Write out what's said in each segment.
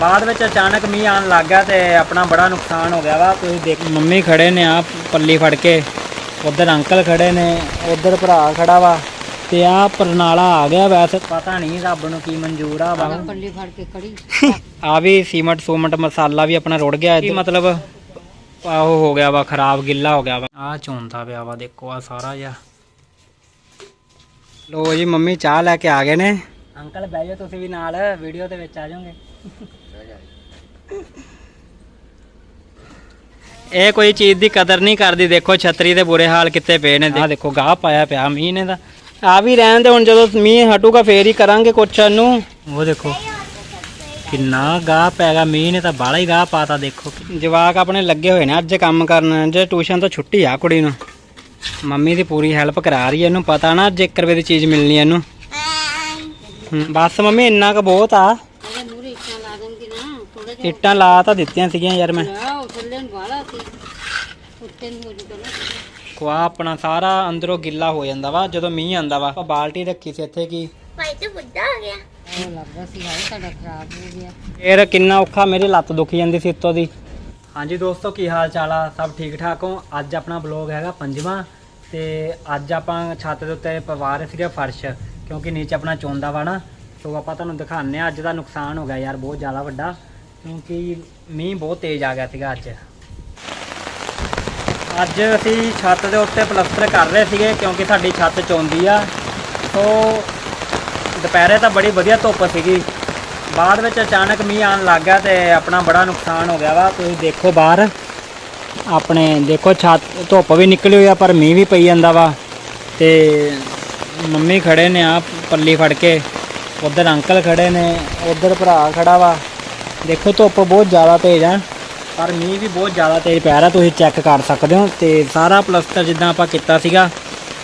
ਬਾਅਦ ਵਿੱਚ ਅਚਾਨਕ ਮੀਂਹ ਆਣ ਲੱਗ ਗਿਆ ਤੇ ਆਪਣਾ ਬੜਾ ਨੁਕਸਾਨ ਹੋ ਗਿਆ ਵਾ। ਤੁਸੀਂ ਦੇਖ ਮੰਮੀ ਖੜੇ ਨੇ ਆ ਪੱਲੀ ਫੜ ਕੇ। ਉਧਰ ਅੰਕਲ ਖੜੇ ਨੇ ਉਧਰ ਭਰਾ ਖੜਾ ਵਾ। ਤੇ ਆ ਪਰਨਾਲਾ ਆ ਗਿਆ ਵੈਸੇ। ਪਤਾ ਨਹੀਂ ਰੱਬ ਨੂੰ ਕੀ ਮਨਜ਼ੂਰ ਆ ਵਾ ਪੱਲੀ ਫੜ ਕੇ ਖੜੀ। ਆ ਵੀ ਸੀਮਟ ਸੂਮਟ ਮਸਾਲਾ ਵੀ ਆਪਣਾ ਰੁੜ ਗਿਆ ਕੀ ਮਤਲਬ? ਆ ਉਹ ਹੋ ਗਿਆ ਵਾ ਖਰਾਬ ਗਿੱਲਾ ਹੋ ਗਿਆ ਵਾ। ਆ ਚੋਂਦਾ ਪਿਆ ਵਾ ਦੇਖੋ ਆ ਸਾਰਾ ਜਿਹਾ। ਲੋ ਜੀ ਮੰਮੀ ਚਾਹ ਲੈ ਕੇ ਆ ਗਏ ਨੇ। ਅੰਕਲ ਬਹਿ ਜਾਓ ਤੁਸੀਂ ਵੀ ਨਾਲ ਵੀਡੀਓ ਦੇ ਵਿੱਚ ਆ ਜਾਓਗੇ। ਇਹ ਕੋਈ ਚੀਜ਼ ਦੀ ਕਦਰ ਨਹੀਂ ਕਰਦੀ ਦੇਖੋ ਛਤਰੀ ਦੇ ਬੁਰੇ ਹਾਲ ਕਿੱਥੇ ਪਏ ਨੇ। ਆ ਦੇਖੋ ਗਾਹ ਪਾਇਆ ਪਿਆ ਮੀਂਹ ਨੇ ਦਾ ਆ ਵੀ ਰਹਿਣ ਦੇ ਹੁਣ ਜਦੋਂ ਮੀਂਹ ਹਟੂਗਾ ਫੇਰ ਹੀ ਕਰਾਂਗੇ ਕੁਛ ਨੂੰ ਉਹ ਦੇਖੋ ਕਿੰਨਾ ਗਾਹ ਪੈਗਾ ਮੀਂਹ ਨੇ ਤਾਂ ਬਾਲਾ ਹੀ ਗਾਹ ਪਾਤਾ ਦੇਖੋ। ਜਵਾਕ ਆਪਣੇ ਲੱਗੇ ਹੋਏ ਨੇ ਅੱਜ ਕੰਮ ਕਰਨ ਜੇ ਟਿਊਸ਼ਨ ਤੋਂ ਛੁੱਟੀ ਆ ਕੁੜੀ ਨੂੰ। ਮੰਮੀ ਦੀ ਪੂਰੀ ਹੈਲਪ ਕਰਾ ਰਹੀ ਹੈ ਇਹਨੂੰ ਪਤਾ ਨਾ ਅੱਜ 1 ਰੁਪਏ ਦੀ ਚੀਜ਼ ਮਿਲਣੀ ਹੈ ਇਹਨੂੰ। ਬਸ ਮੰਮੀ ਇੰਨਾ ਕੁ ਬਹੁਤ ਆ ਇਹਦੇ ਮੂਰੇ ਇੱਟਾਂ ਲਾ ਦੇਣਗੇ ਨਾ ਥੋੜਾ ਜਿਹਾ ਇੱਟਾਂ ਲਾ ਤਾਂ ਦਿੱਤੀਆਂ ਸੀਗੀਆਂ ਯਾਰ ਮੈਂ। ਆ ਉਹ ਥੱਲੇ ਨੂੰ ਵਾਲਾ ਸੀ। ਉੱਤੇ ਨੂੰ ਹੋ ਜੂਗਾ ਨਾ ਕੁਆ ਆਪਣਾ ਸਾਰਾ ਅੰਦਰੋਂ ਗਿੱਲਾ ਹੋ ਜਾਂਦਾ ਵਾ ਜਦੋਂ ਮੀਂਹ ਆਂਦਾ ਵਾ। ਆਪਾਂ ਬਾਲਟੀ ਰੱਖੀ ਸੀ ਇੱਥੇ ਕੀ। ਉਹ ਲੱਗਦਾ ਸੀ ਹਾਏ ਤੁਹਾਡਾ ਖਰਾਬ ਹੋ ਗਿਆ। ਫੇਰ ਕਿੰਨਾ ਔਖਾ ਮੇਰੀ ਲੱਤ ਦੁਖੀ ਜਾਂਦੀ ਸੀ ਇੱਤੋਂ ਦੀ। ਹਾਂਜੀ ਦੋਸਤੋ ਕੀ ਹਾਲ ਚਾਲ ਆ? ਸਭ ਠੀਕ ਠਾਕ ਹੋ? ਅੱਜ ਆਪਣਾ ਬਲੌਗ ਹੈਗਾ ਪੰਜਵਾਂ ਤੇ ਅੱਜ ਆਪਾਂ ਛੱਤ ਦੇ ਉੱਤੇ ਪਵਾ ਰਹੇ ਸੀਗੇ ਫਰਸ਼ ਕਿਉਂਕਿ ਨੀਚੇ ਆਪਣਾ ਚੋਂਦਾ ਵਾ ਨਾ। ਸੋ ਆਪਾਂ ਤੁਹਾਨੂੰ ਦਿਖਾਉਂਦੇ ਆ ਅੱਜ ਦਾ ਨੁਕਸਾਨ ਹੋ ਗਿਆ ਯਾਰ ਬਹੁਤ ਜ਼ਿਆਦਾ ਵੱਡਾ। ਕਿਉਂਕਿ ਮੀਂਹ ਬਹੁਤ ਤੇਜ਼ ਆ ਗਿਆ ਸੀਗਾ ਅੱਜ। ਅੱਜ ਅਸੀਂ ਛੱਤ ਦੇ ਉੱਤੇ ਪਲਸਤਰ ਕਰ ਰਹੇ ਸੀਗੇ ਕਿਉਂਕਿ ਸਾਡੀ ਛੱਤ ਚੋਂਦੀ ਆ। ਸੋ ਦੁਪਹਿਰੇ ਤਾਂ ਬੜੀ ਵਧੀਆ ਧੁੱਪ ਸੀਗੀ। ਬਾਅਦ ਵਿੱਚ ਅਚਾਨਕ ਮੀਂਹ ਆਣ ਲੱਗ ਗਿਆ ਤੇ ਆਪਣਾ ਬੜਾ ਨੁਕਸਾਨ ਹੋ ਗਿਆ ਵਾ। ਤੁਸੀਂ ਦੇਖੋ ਬਾਹਰ, ਆਪਣੇ ਦੇਖੋ ਛੱਤ, ਧੁੱਪ ਵੀ ਨਿਕਲੀ ਹੋਈ ਆ ਪਰ ਮੀਂਹ ਵੀ ਪਈ ਜਾਂਦਾ ਵਾ। ਤੇ ਮੰਮੀ ਖੜੇ ਨੇ ਆ, ਪੱਲੀ ਫੜ ਕੇ। ਉਧਰ ਅੰਕਲ ਖੜੇ ਨੇ, ਉਧਰ ਭਰਾ ਖੜਾ ਵਾ। ਦੇਖੋ ਧੁੱਪ ਬਹੁਤ ਜ਼ਿਆਦਾ ਤੇਜ਼ ਆ ਪਰ ਮੀਂਹ ਵੀ ਬਹੁਤ ਜ਼ਿਆਦਾ ਤੇਜ਼ ਪੈ ਰਿਹਾ, ਤੁਸੀਂ ਚੈੱਕ ਕਰ ਸਕਦੇ ਹੋ ਤੇ ਸਾਰਾ ਪਲਸਤਰ ਜਿੱਦਾਂ ਆਪਾਂ ਕੀਤਾ ਸੀਗਾ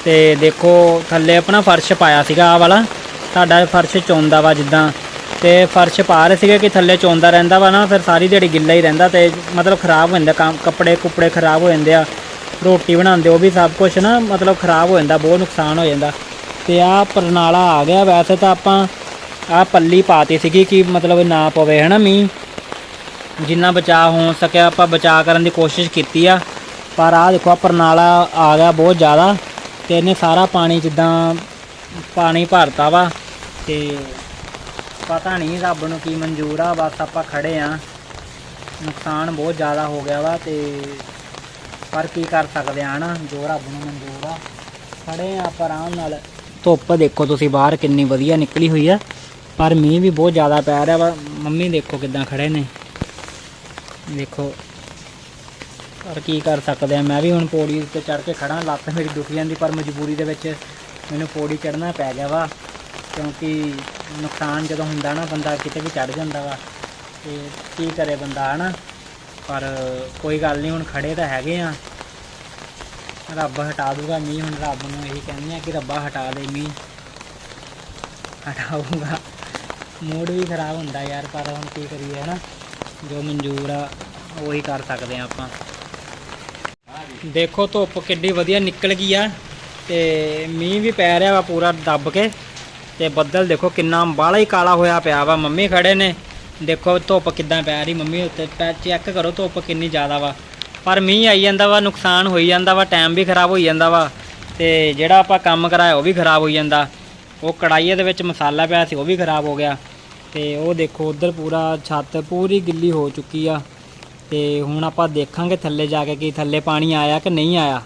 ਤੇ ਦੇਖੋ ਥੱਲੇ ਆਪਣਾ ਫਰਸ਼ ਪਾਇਆ ਸੀਗਾ ਆ ਵਾਲਾ, ਸਾਡਾ ਫਰਸ਼ ਚੋਂਦਾ ਵਾ ਜਿੱਦਾਂ ਤੇ ਫਰਸ਼ ਪਾ ਰਹੇ ਸੀਗੇ ਕਿ ਥੱਲੇ ਚੋਂਦਾ ਰਹਿੰਦਾ ਵਾ ਨਾ, ਫਿਰ ਸਾਰੀ ਦਿਹਾੜੀ ਗਿੱਲਾ ਹੀ ਰਹਿੰਦਾ ਤੇ ਮਤਲਬ ਖਰਾਬ ਹੋ ਜਾਂਦਾ, ਕੰਮ ਕੱਪੜੇ ਕੁੱਪੜੇ ਖਰਾਬ ਹੋ ਜਾਂਦੇ ਆ, ਰੋਟੀ ਬਣਾਉਂਦੇ ਉਹ ਵੀ ਸਭ ਕੁਝ ਨਾ ਮਤਲਬ ਖਰਾਬ ਹੋ ਜਾਂਦਾ, ਬਹੁਤ ਨੁਕਸਾਨ ਹੋ ਜਾਂਦਾ ਤੇ ਆ ਪਰਨਾਲਾ ਆ ਗਿਆ, ਵੈਸੇ ਤਾਂ ਆਪਾਂ ਆ ਪੱਲੀ ਪਾਤੀ ਸੀਗੀ ਕਿ ਮਤਲਬ ਨਾ ਪਵੇ ਹਨਾ ਮੀਂਹ। ਜਿੰਨਾ ਬਚਾਅ ਹੋ ਸਕਿਆ, ਆਪਾਂ ਬਚਾਅ ਕਰਨ ਦੀ ਕੋਸ਼ਿਸ਼ ਕੀਤੀ ਆ। ਪਰ ਆਹ ਦੇਖੋ, ਆਹ ਪਰਨਾਲਾ ਆ ਗਿਆ ਬਹੁਤ ਜ਼ਿਆਦਾ ਤੇ ਇਹਨੇ ਸਾਰਾ ਪਾਣੀ ਜਿੱਦਾਂ ਪਾਣੀ ਭਰਤਾ ਵਾ ਤੇ ਪਤਾ ਨਹੀਂ ਰੱਬ ਨੂੰ ਕੀ ਮਨਜ਼ੂਰ ਆ, ਬਸ ਆਪਾਂ ਖੜੇ ਆ। ਨੁਕਸਾਨ ਬਹੁਤ ਜ਼ਿਆਦਾ ਹੋ ਗਿਆ ਵਾ ਤੇ ਪਰ ਕੀ ਕਰ ਸਕਦੇ ਆ ਨਾ ਜੋ ਰੱਬ ਨੂੰ ਮਨਜ਼ੂਰ ਆ। ਖੜੇ ਆ ਆਪਾਂ ਆਰਾਮ ਨਾਲ। ਧੁੱਪ ਦੇਖੋ ਤੁਸੀਂ ਬਾਹਰ ਕਿੰਨੀ ਵਧੀਆ ਨਿਕਲੀ ਹੋਈ ਆ। ਪਰ ਮੀਂਹ ਵੀ ਬਹੁਤ ਜ਼ਿਆਦਾ ਪੈ ਰਿਹਾ ਵਾ। ਮੰਮੀ ਦੇਖੋ ਕਿਦਾਂ ਖੜੇ ਨੇ। ਦੇਖੋ, ਪਰ ਕੀ ਕਰ ਸਕਦੇ ਆ? ਮੈਂ ਵੀ ਹੁਣ ਪੌੜੀ ਉੱਤੇ ਚੜ ਕੇ ਖੜਾ ਲੱਤ ਮੇਰੀ ਦੁਖੀ ਜਾਂਦੀ, ਪਰ ਮਜਬੂਰੀ ਦੇ ਵਿੱਚ ਮੈਨੂੰ ਪੌੜੀ ਚੜਨਾ ਪੈ ਗਿਆ ਵਾ, ਕਿਉਂਕਿ ਨੁਕਸਾਨ ਜਦੋਂ ਹੁੰਦਾ ਨਾ, ਬੰਦਾ ਕਿਤੇ ਵੀ ਚੜ ਜਾਂਦਾ ਵਾ, ਤੇ ਕੀ ਕਰੇ ਬੰਦਾ, ਹਨਾ? ਪਰ ਕੋਈ ਗੱਲ ਨਹੀਂ, ਹੁਣ ਖੜੇ ਤਾਂ ਹੈਗੇ ਆ। ਰੱਬ ਹਟਾ ਦੂਗਾ ਮੀਂਹ, ਹੁਣ ਰੱਬ ਨੂੰ ਇਹੀ ਕਹਿੰਦੇ ਆ ਕਿ ਰੱਬਾ ਹਟਾ ਦੇ ਮੀਂਹ। ਹਟਾਊਗਾ। ਮੂਡ ਵੀ ਖਰਾਬ ਹੁੰਦਾ ਯਾਰ, ਪਰ ਹੁਣ ਕੀ ਕਰੀਏ, ਹਨਾ? ਜੋ ਮਨਜ਼ੂਰ ਆ, ਉਹੀ ਕਰ ਸਕਦੇ ਆ ਆਪਾਂ। ਦੇਖੋ, ਧੁੱਪ ਕਿੱਡੀ ਵਧੀਆ ਨਿਕਲ ਗਈ ਆ, ਤੇ ਮੀਂਹ ਵੀ ਪੈ ਰਿਹਾ ਵਾ ਪੂਰਾ ਦੱਬ ਕੇ। ਤੇ ਬੱਦਲ ਦੇਖੋ ਕਿੰਨਾ ਬਾਹਲਾ ਹੀ ਕਾਲਾ ਹੋਇਆ ਪਿਆ ਵਾ, ਮੰਮੀ ਖੜੇ ਨੇ। ਦੇਖੋ ਧੁੱਪ ਕਿੱਦਾਂ ਪੈ ਰਹੀ ਮੰਮੀ ਉੱਤੇ, ਪੈ ਚੈੱਕ ਕਰੋ ਧੁੱਪ ਕਿੰਨੀ ਜ਼ਿਆਦਾ ਵਾ। ਪਰ ਮੀਂਹ ਆਈ ਜਾਂਦਾ ਵਾ, ਨੁਕਸਾਨ ਹੋਈ ਜਾਂਦਾ ਵਾ, ਟਾਈਮ ਵੀ ਖਰਾਬ ਹੋਈ ਜਾਂਦਾ ਵਾ। ਤੇ ਜਿਹੜਾ ਆਪਾਂ ਕੰਮ ਕਰਾਇਆ ਉਹ ਵੀ ਖਰਾਬ ਹੋਈ ਜਾਂਦਾ। ਉਹ ਕੜਾਈਏ ਦੇ ਵਿੱਚ ਮਸਾਲਾ ਪਿਆ ਸੀ, ਉਹ ਵੀ ਖਰਾਬ ਹੋ ਗਿਆ। ਤੇ ਉਹ ਦੇਖੋ ਉਧਰ ਪੂਰਾ ਛੱਤ ਪੂਰੀ ਗਿੱਲੀ ਹੋ ਚੁੱਕੀ ਆ। ਤੇ ਹੁਣ ਆਪਾਂ ਦੇਖਾਂਗੇ ਥੱਲੇ ਜਾ ਕੇ ਕਿ ਥੱਲੇ ਪਾਣੀ ਆਇਆ ਕਿ ਨਹੀਂ ਆਇਆ।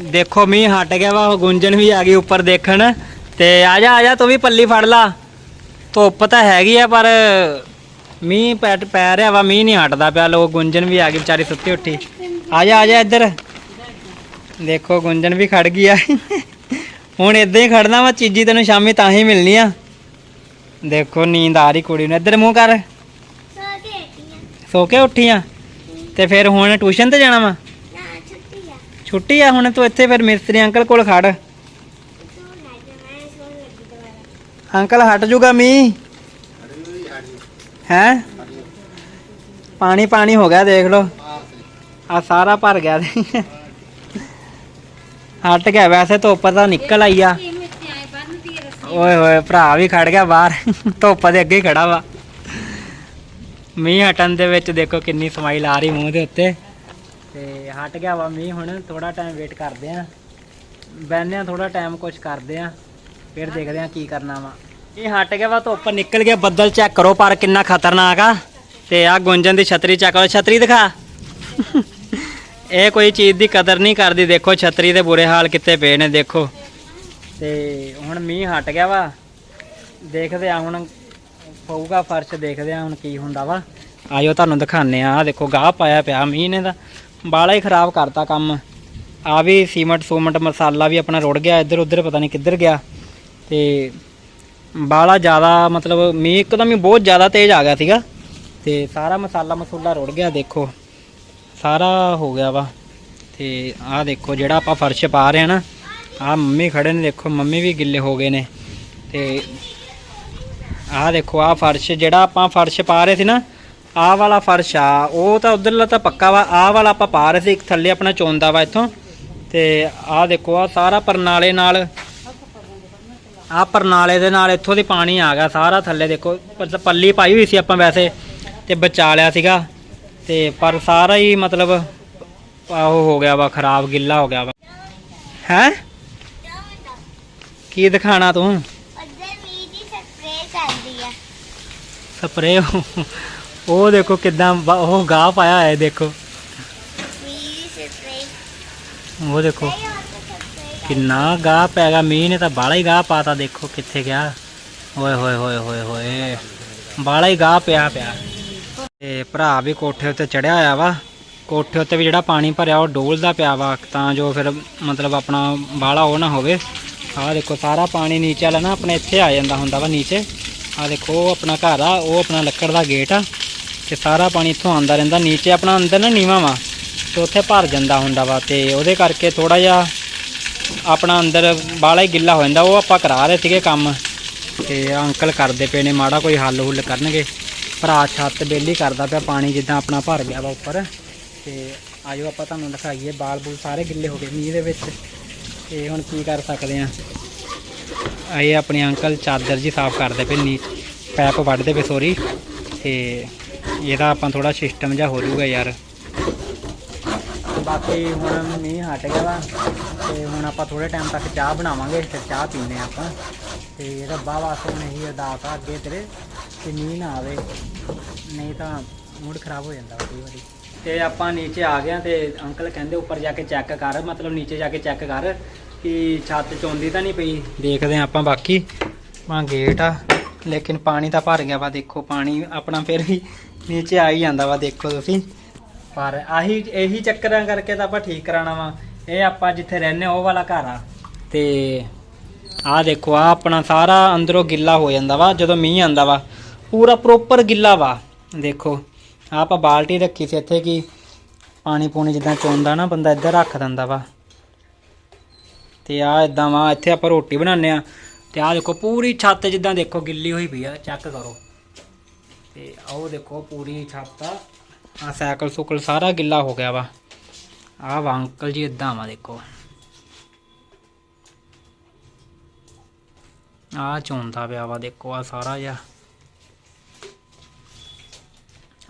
ਦੇਖੋ ਮੀਂਹ ਹਟ ਗਿਆ ਵਾ, ਉਹ ਗੁੰਜਨ ਵੀ ਆ ਗਈ ਉੱਪਰ ਦੇਖਣ। ਤੇ ਆ ਜਾ ਆ ਜਾ ਤੂੰ ਵੀ ਪੱਲੀ ਫੜ ਲਾ। ਧੁੱਪ ਤਾਂ ਹੈਗੀ ਆ, ਪਰ ਮੀਂਹ ਪੈ ਪੈ ਰਿਹਾ ਵਾ, ਮੀਂਹ ਨਹੀਂ ਹਟਦਾ ਪਿਆ। ਲੋਕ ਗੁੰਜਣ ਵੀ ਆ ਗਈ ਵਿਚਾਰੀ ਸੁੱਤੀ ਉੱਠੀ। ਆ ਜਾ ਆ ਜਾ ਇੱਧਰ। ਦੇਖੋ ਗੁੰਜਨ ਵੀ ਖੜ ਗਈ ਆ। ਹੁਣ ਇਦਾਂ ਹੀ ਖੜਨਾ ਵਾ, ਚੀਜੀ ਤੈਨੂੰ ਸ਼ਾਮੀ ਤਾਂ ਹੀ ਮਿਲਣੀ ਆ। ਦੇਖੋ, ਨੀਂਦ ਆ ਰਹੀ ਕੁੜੀ ਨੂੰ। ਇੱਧਰ ਮੂੰਹ ਕਰ। ਸੋ ਕੇ ਉੱਠੀ ਆ ਤੇ ਫਿਰ ਹੁਣ ਟਿਊਸ਼ਨ ਤੇ ਜਾਣਾ ਵਾ? ਛੁੱਟੀ ਆ ਹੁਣ, ਤੂੰ ਇੱਥੇ ਫਿਰ ਮਿਸਤਰੀ ਅੰਕਲ ਕੋਲ ਖੜ। ਅੰਕਲ, ਹਟ ਜੂਗਾ ਮੀ ਹੈ? ਪਾਣੀ ਪਾਣੀ ਹੋ ਗਿਆ, ਦੇਖ ਲਓ। ਆ ਸਾਰਾ ਭਰ ਗਿਆ। ਹਟ ਗਿਆ ਵੈਸੇ, ਧੁੱਪ ਤਾਂ ਨਿਕਲ ਆਈ ਆ। ਓਏ ਹੋਏ, ਭਰਾ ਵੀ ਖੜ ਗਿਆ ਬਾਹਰ। ਧੁੱਪ ਦੇ ਅੱਗੇ ਹੀ ਖੜਾ ਵਾ। ਮੀਂਹ ਹਟਣ ਦੇ ਵਿੱਚ ਦੇਖੋ ਕਿੰਨੀ ਸਮਾਈਲ ਆ ਰਹੀ ਮੂੰਹ ਦੇ ਉੱਤੇ। ਤੇ ਹਟ ਗਿਆ ਵਾ ਮੀਂਹ ਹੁਣ ਥੋੜਾ ਟਾਈਮ ਵੇਟ ਕਰਦੇ ਆ। ਬੈਠਨੇ ਆ ਥੋੜਾ ਟਾਈਮ ਕੁਝ ਕਰਦੇ ਆ। ਫਿਰ ਦੇਖਦੇ ਆ ਕੀ ਕਰਨਾ ਵਾ। ਇਹ ਹਟ ਗਿਆ ਵਾ, ਧੁੱਪ ਨਿਕਲ ਗਿਆ, ਬੱਦਲ ਚੈੱਕ ਕਰੋ ਪਰ ਕਿੰਨਾ ਖਤਰਨਾਕ ਆ। ਤੇ ਆ ਗੁੰਜਨ ਦੀ ਛਤਰੀ ਚੈੱਕ ਕਰੋ। ਛਤਰੀ ਦਿਖਾ। ਇਹ ਕੋਈ ਚੀਜ਼ ਦੀ ਕਦਰ ਨਹੀਂ ਕਰਦੀ। ਦੇਖੋ ਛਤਰੀ ਦੇ ਬੁਰੇ ਹਾਲ ਕਿੱਥੇ ਪਏ ਨੇ, ਦੇਖੋ। ਤੇ ਹੁਣ ਮੀਂਹ ਹਟ ਗਿਆ ਵਾ। ਦੇਖਦੇ ਆ ਹੁਣ ਪਊਗਾ ਫਰਸ਼, ਦੇਖਦੇ ਆ ਹੁਣ ਕੀ ਹੁੰਦਾ ਵਾ। ਆਇਓ ਤੁਹਾਨੂੰ ਦਿਖਾਣੇ ਆ। ਆਹ ਦੇਖੋ, ਗਾਹ ਪਾਇਆ ਪਿਆ ਮੀਂਹ ਨੇ ਦਾ ਬਾਲਾ ਹੀ ਖਰਾਬ ਕਰਤਾ ਕੰਮ। ਆ ਵੀ ਸੀਮਟ, ਸੂਮਟ, ਮਸਾਲਾ ਵੀ ਆਪਣਾ ਰੁੜ ਗਿਆ, ਇੱਧਰ ਉੱਧਰ ਪਤਾ ਨਹੀਂ ਕਿੱਧਰ ਗਿਆ। ਤੇ ਬਾਲਾ ਜ਼ਿਆਦਾ, ਮਤਲਬ ਮੀਂਹ ਇੱਕਦਮ ਹੀ ਬਹੁਤ ਜ਼ਿਆਦਾ ਤੇਜ਼ ਆ ਗਿਆ ਸੀਗਾ। ਤੇ ਸਾਰਾ ਮਸਾਲਾ ਮਸੂਲਾ ਰੁੜ ਗਿਆ, ਦੇਖੋ। ਸਾਰਾ ਹੋ ਗਿਆ ਵਾ। ਤੇ ਆਹ ਦੇਖੋ ਜਿਹੜਾ ਆਪਾਂ ਫਰਸ਼ ਪਾ ਰਹੇ ਹਾਂ ਨਾ ਆਹ ਮੰਮੀ ਖੜੇ ਨੇ, ਦੇਖੋ ਮੰਮੀ ਵੀ ਗਿੱਲੇ ਹੋ ਗਏ ਨੇ। ਤੇ ਆਹ ਦੇਖੋ ਆਹ ਫਰਸ਼, ਜਿਹੜਾ ਆਪਾਂ ਫਰਸ਼ ਪਾ ਰਹੇ ਸੀ ਨਾ ਆਹ ਵਾਲਾ ਫਰਸ਼ ਆ, ਉਹ ਤਾਂ ਉਧਰਲਾ ਤਾਂ ਪੱਕਾ ਵਾ ਆਹ ਵਾਲਾ ਆਪਾਂ ਪਾ ਰਹੇ ਸੀ, ਇੱਕ ਥੱਲੇ ਆਪਣਾ ਚੋਂਦਾ ਵਾ ਇੱਥੋਂ। ਤੇ ਆਹ ਦੇਖੋ, ਆ ਸਾਰਾ ਪਰਨਾਲੇ ਨਾਲ ਆਹ ਪਰਨਾਲੇ ਦੇ ਨਾਲ ਇੱਥੋਂ ਦੀ ਪਾਣੀ ਆ ਗਿਆ, ਸਾਰਾ ਥੱਲੇ ਦੇਖੋ, ਮਤਲਬ ਪੱਲੀ ਪਾਈ ਹੋਈ ਸੀ ਆਪਾਂ ਵੈਸੇ, ਤੇ ਬਚਾ ਲਿਆ ਸੀਗਾ। ਤੇ ਪਰ ਸਾਰਾ ਹੀ ਮਤਲਬ ਉਹ ਹੋ ਗਿਆ ਵਾ, ਖਰਾਬ, ਗਿੱਲਾ ਹੋ ਗਿਆ ਵਾ। ਹੈ? ਕੀ ਦਿਖਾਣਾ ਤੂੰ? ਉੱਧਰ ਮੀਂਹ ਦੀ ਸਪਰੇਅ ਚੱਲਦੀ ਆ। ਸਪਰੇ ਉਹ ਦੇਖੋ ਕਿਦਾਂ ਉਹ ਗਾਹ ਪਾਇਆ ਹੋਇਆ ਹੈ ਦੇਖੋ। ਸਪਰੇਅ ਉਹ ਦੇਖੋ। ਸਪਰੇਅ ਕਿੰਨਾ ਗਾਹ ਪੈ ਗਿਆ ਮੀਂਹ ਨੇ ਤਾਂ ਬਾਲਾ ਹੀ ਗਾਹ ਪਾਤਾ ਦੇਖੋ ਕਿੱਥੇ ਗਿਆ। ਓਏ ਹੋਏ ਹੋਏ ਹੋਏ ਹੋਏ। ਬਾਲਾ ਹੀ ਗਾਹ ਪਿਆ ਪਿਆ। ਤੇ ਭਰਾ ਵੀ ਕੋਠੇ ਉੱਤੇ ਚੜਿਆ ਹੋਇਆ ਵਾ। ਕੋਠੇ ਉੱਤੇ ਵੀ ਜਿਹੜਾ ਪਾਣੀ ਭਰਿਆ ਉਹ ਡੋਲਦਾ ਪਿਆ ਵਾ। ਤਾਂ ਜੋ ਫਿਰ ਮਤਲਬ ਆਪਣਾ ਬਾਲਾ ਉਹ ਨਾ ਹੋਵੇ। ਆਹ ਦੇਖੋ, ਸਾਰਾ ਪਾਣੀ ਨੀਚੇ ਵਾਲਾ ਨਾ ਆਪਣੇ ਇੱਥੇ ਆ ਜਾਂਦਾ ਹੁੰਦਾ ਵਾ ਨੀਚੇ। ਆਹ ਦੇਖੋ, ਉਹ ਆਪਣਾ ਘਰ ਆ, ਉਹ ਆਪਣਾ ਲੱਕੜ ਦਾ ਗੇਟ ਆ। ਤੇ ਸਾਰਾ ਪਾਣੀ ਇੱਥੋਂ ਆਉਂਦਾ ਰਹਿੰਦਾ, ਨੀਚੇ ਆਪਣਾ ਅੰਦਰ ਨਾ ਨੀਵਾਂ ਵਾ। ਤੇ ਉੱਥੇ ਭਰ ਜਾਂਦਾ ਹੁੰਦਾ ਵਾ ਤੇ ਉਹਦੇ ਕਰਕੇ ਥੋੜਾ ਜਿਹਾ ਆਪਣਾ ਅੰਦਰ ਬਾਲਾ ਹੀ ਗਿੱਲਾ ਹੋ ਜਾਂਦਾ, ਉਹ ਆਪਾਂ ਕਰਾ ਰਹੇ ਸੀਗੇ ਕੰਮ। ਤੇ ਅੰਕਲ ਕਰਦੇ ਪਏ ਨੇ, ਮਾੜਾ ਕੋਈ ਹੱਲ ਹੁੱਲ ਕਰਨਗੇ। ਭਰਾ ਛੱਤ ਬੇਲੀ ਕਰਦਾ ਪਿਆ ਪਾਣੀ, ਜਿੱਦਾਂ ਆਪਣਾ ਭਰ ਗਿਆ ਵਾ ਉੱਪਰ। ਤੇ ਆਜੋ ਆਪਾਂ ਤੁਹਾਨੂੰ ਦਿਖਾਈਏ ਬਾਲ ਬੂਲ ਸਾਰੇ ਗਿੱਲੇ ਹੋ ਗਏ ਮੀਂਹ ਦੇ ਵਿੱਚ। ਤੇ ਹੁਣ ਕੀ ਕਰ ਸਕਦੇ ਆ? ਇਹ ਆਪਣੇ ਅੰਕਲ ਚਾਦਰ ਜੀ ਸਾਫ਼ ਕਰਦੇ ਪਏ, ਨੀ, ਪੈਪ ਵੱਢਦੇ ਪਏ ਸੋਰੀ ਤੇ ਇਹਦਾ ਆਪਾਂ ਥੋੜਾ ਸਿਸਟਮ ਜਿਹਾ ਹੋ ਜਾਊਗਾ ਯਾਰ। ਬਾਕੀ ਹੁਣ ਮੀਂਹ ਹਟ ਗਿਆ ਵਾ, ਤੇ ਹੁਣ ਆਪਾਂ ਥੋੜੇ ਟਾਈਮ ਤੱਕ ਚਾਹ ਬਣਾਵਾਂਗੇ ਫਿਰ ਚਾਹ ਪੀਨੇ ਆਪਾਂ। ਤੇ ਰੱਬਾ ਵਾਸਤੇ ਹੁਣ ਇਹੀ ਅਰਦਾਸ ਆ ਅੱਗੇ ਤੇਰੇ, ਕਿ ਮੀਂਹ ਨਾ ਆਵੇ, ਨਹੀਂ ਤਾਂ ਮੂਡ ਖਰਾਬ ਹੋ ਜਾਂਦਾ ਕਈ ਵਾਰੀ। ਤੇ ਆਪਾਂ ਨੀਚੇ ਆ ਗਏ ਆ ਤੇ ਅੰਕਲ ਕਹਿੰਦੇ ਉੱਪਰ ਜਾ ਕੇ ਚੈੱਕ ਕਰ, ਮਤਲਬ ਨੀਚੇ ਜਾ ਕੇ ਚੈੱਕ ਕਰ ਕਿ ਛੱਤ ਚੋਂਦੀ ਤਾਂ ਨਹੀਂ ਪਈ? ਦੇਖਦੇ ਆ ਆਪਾਂ ਬਾਕੀ। ਮਾ ਗੇਟ ਆ। ਲੇਕਿਨ ਪਾਣੀ ਤਾਂ ਭਰ ਗਿਆ ਵਾ, ਦੇਖੋ ਪਾਣੀ ਆਪਣਾ ਫਿਰ ਵੀ ਨੀਚੇ ਆ ਹੀ ਜਾਂਦਾ ਵਾ, ਦੇਖੋ ਤੁਸੀਂ। ਪਰ ਆਹੀ, ਇਹੀ ਚੱਕਰਾਂ ਕਰਕੇ ਤਾਂ ਆਪਾਂ ਠੀਕ ਕਰਾਣਾ ਵਾ। ਇਹ ਆਪਾਂ ਜਿੱਥੇ ਰਹਿੰਦੇ ਉਹ ਵਾਲਾ ਘਰ ਆ। ਤੇ ਆਹ ਦੇਖੋ ਆ ਆਪਣਾ ਸਾਰਾ ਅੰਦਰੋਂ ਗਿੱਲਾ ਹੋ ਜਾਂਦਾ ਵਾ, ਜਦੋਂ ਮੀਂਹ ਆਂਦਾ ਵਾ। ਪੂਰਾ ਪ੍ਰੋਪਰ ਗਿੱਲਾ ਵਾ। ਦੇਖੋ, ਆਹ ਆਪਾਂ ਬਾਲਟੀ ਰੱਖੀ ਸੀ ਇੱਥੇ ਕਿ ਪਾਣੀ ਪੂਣੀ ਜਿੱਦਾਂ ਚੋਂਦਾ ਨਾ, ਬੰਦਾ ਇੱਧਰ ਰੱਖ ਦਿੰਦਾ ਵਾ। ਤੇ ਆ ਇਦਾਂ ਵਾ, ਇੱਥੇ ਆਪਾਂ ਰੋਟੀ ਬਣਾਉਂਦੇ ਆ ਤੇ ਆਹ ਦੇਖੋ, ਪੂਰੀ ਛੱਤ ਜਿੱਦਾਂ ਦੇਖੋ, ਗਿੱਲੀ ਹੋਈ ਪਈ ਆ ਚੈੱਕ ਕਰੋ। ਤੇ ਆਹ ਦੇਖੋ, ਪੂਰੀ ਛੱਤ ਆ। ਆ ਸਾਈਕਲ ਸੁਕਲ ਸਾਰਾ ਗਿੱਲਾ ਹੋ ਗਿਆ ਵਾ। ਆਹ ਵਾ, ਅੰਕਲ ਜੀ ਇਦਾਂ ਵਾ, ਦੇਖੋ। ਆ ਚੋਂਦਾ ਪਿਆ ਵਾ, ਦੇਖੋ ਆ ਸਾਰਾ ਜਿਹਾ।